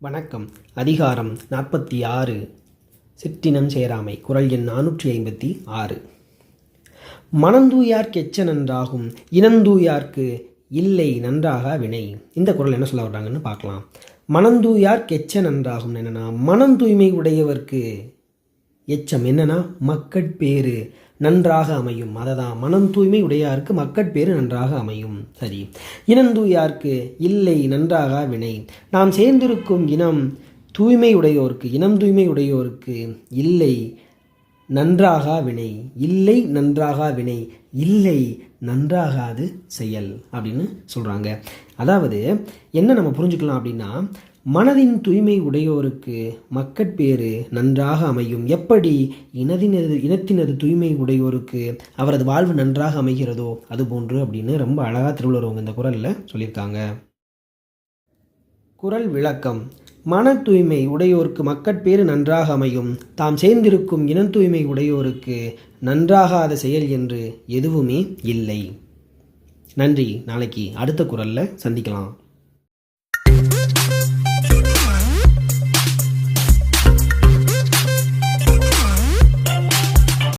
வணக்கம். அதிகாரம் நாற்பத்தி ஆறு. சிற்றினம் சேராமை. குரல் எண் நானூற்றி ஐம்பத்தி ஆறு. மனந்தூயார்க்கு எச்ச நன்றாகும். இனந்தூயார்க்கு இல்லை நன்றாக வினை. இந்த குரல் என்ன சொல்ல வர்றாங்கன்னு பார்க்கலாம். மனந்தூயார்க்கு எச்ச நன்றாகும் என்னன்னா மனம் தூய்மை உடையவர்க்கு எச்சம் என்னன்னா மக்கட்பேறு நன்றாக அமையும். அததான் மனம் தூய்மை உடையாருக்கு மக்கட்பேறு நன்றாக அமையும். சரி. இனந்தூயார்க்கு இல்லை நன்றாக வினை. நாம் சேர்ந்திருக்கும் இனம் தூய்மை உடையோருக்கு இனம் தூய்மை உடையோருக்கு இல்லை நன்றாகா வினை இல்லை நன்றாகா வினை இல்லை நன்றாகாது செயல் அப்படின்னு சொல்கிறாங்க அதாவது என்ன நம்ம புரிஞ்சுக்கலாம் அப்படின்னா மனதின் தூய்மை உடையோருக்கு மக்கட்பேறு நன்றாக அமையும். எப்படி? இனதினது இனத்தினது தூய்மை உடையோருக்கு அவரது வாழ்வு நன்றாக அமைகிறதோ அதுபோன்று அப்படின்னு ரொம்ப அழகாக திருவள்ளுவர் இந்த குரலில் சொல்லியிருக்காங்க. குரல் விளக்கம். மன தூய்மை உடையோருக்கு மக்கட்பேறு நன்றாக அமையும். தாம் சேர்ந்திருக்கும் இன தூய்மை உடையோருக்கு நன்றாகாத செயல் என்று எதுவுமே இல்லை. நன்றி. நாளைக்கு அடுத்த குரலில் சந்திக்கலாம்.